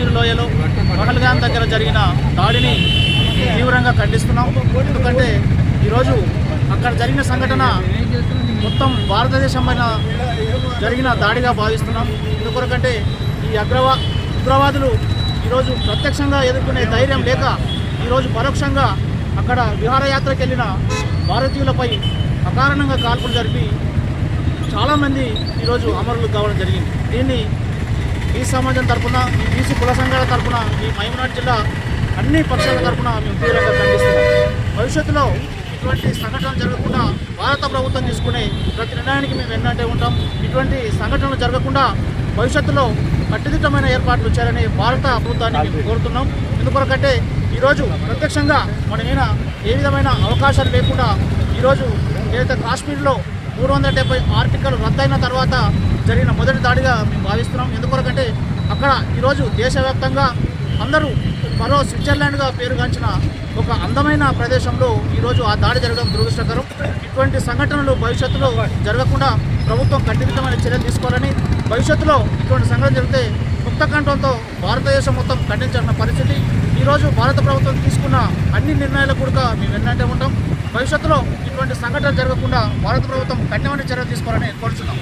కాశ్మీర్ లోయలో పహల్గాన్ దగ్గర జరిగిన దాడిని తీవ్రంగా ఖండిస్తున్నాం. ఎందుకంటే ఈరోజు అక్కడ జరిగిన సంఘటన మొత్తం భారతదేశం పైన జరిగిన దాడిగా భావిస్తున్నాం. ఎందుకొరకంటే ఈ అగ్రవా ఉగ్రవాదులు ఈరోజు ప్రత్యక్షంగా ఎదుర్కొనే ధైర్యం లేక ఈరోజు పరోక్షంగా అక్కడ విహారయాత్రకు వెళ్ళిన భారతీయులపై అకారణంగా కాల్పులు జరిపి చాలామంది ఈరోజు అమరులు కావడం జరిగింది. దీన్ని ఈ సమాజం తరపున ఈ బీసీ కుల సంఘాల తరఫున ఈ మహమనాడు జిల్లా అన్ని పక్షాల తరపున మేము తీవ్రంగా ఖండిస్తున్నాం. భవిష్యత్తులో ఇటువంటి సంఘటనలు జరగకుండా భారత ప్రభుత్వం తీసుకునే ప్రతి నిర్ణయానికి మేము వెన్నంటే ఉంటాం. ఇటువంటి సంఘటనలు జరగకుండా భవిష్యత్తులో కట్టుదిట్టమైన ఏర్పాట్లు చేయాలని భారత ప్రభుత్వాన్ని మేము కోరుతున్నాం. ఎందుకొరకంటే ఈరోజు ప్రత్యక్షంగా మన మీద ఏ విధమైన అవకాశాలు లేకుండా ఈరోజు ఏదైతే కాశ్మీర్లో మూడు వందల డెబ్బై ఆర్టికల్ రద్దయిన తర్వాత జరిగిన మొదటి దాడిగా మేము భావిస్తున్నాం. ఎందుకొరకంటే అక్కడ ఈరోజు దేశవ్యాప్తంగా అందరూ మరో స్విట్జర్లాండ్గా పేరుగాంచిన ఒక అందమైన ప్రదేశంలో ఈరోజు ఆ దాడి జరగడం దురదృష్టకరం. ఇటువంటి సంఘటనలు భవిష్యత్తులో జరగకుండా ప్రభుత్వం కఠినమైన చర్యలు తీసుకోవాలని భవిష్యత్తులో ఇటువంటి సంఘటన జరిగితే ముక్త కంఠంతో భారతదేశం మొత్తం ఖండించాల్సిన పరిస్థితి. ఈరోజు భారత ప్రభుత్వం తీసుకున్న అన్ని నిర్ణయాలు కూడా మేము ఎన్నంటే ఉంటాం. భవిష్యత్తులో ఇటువంటి సంఘటనలు జరగకుండా భారత ప్రభుత్వం కఠినమైన చర్యలు తీసుకోవాలని కోరుచున్నాం.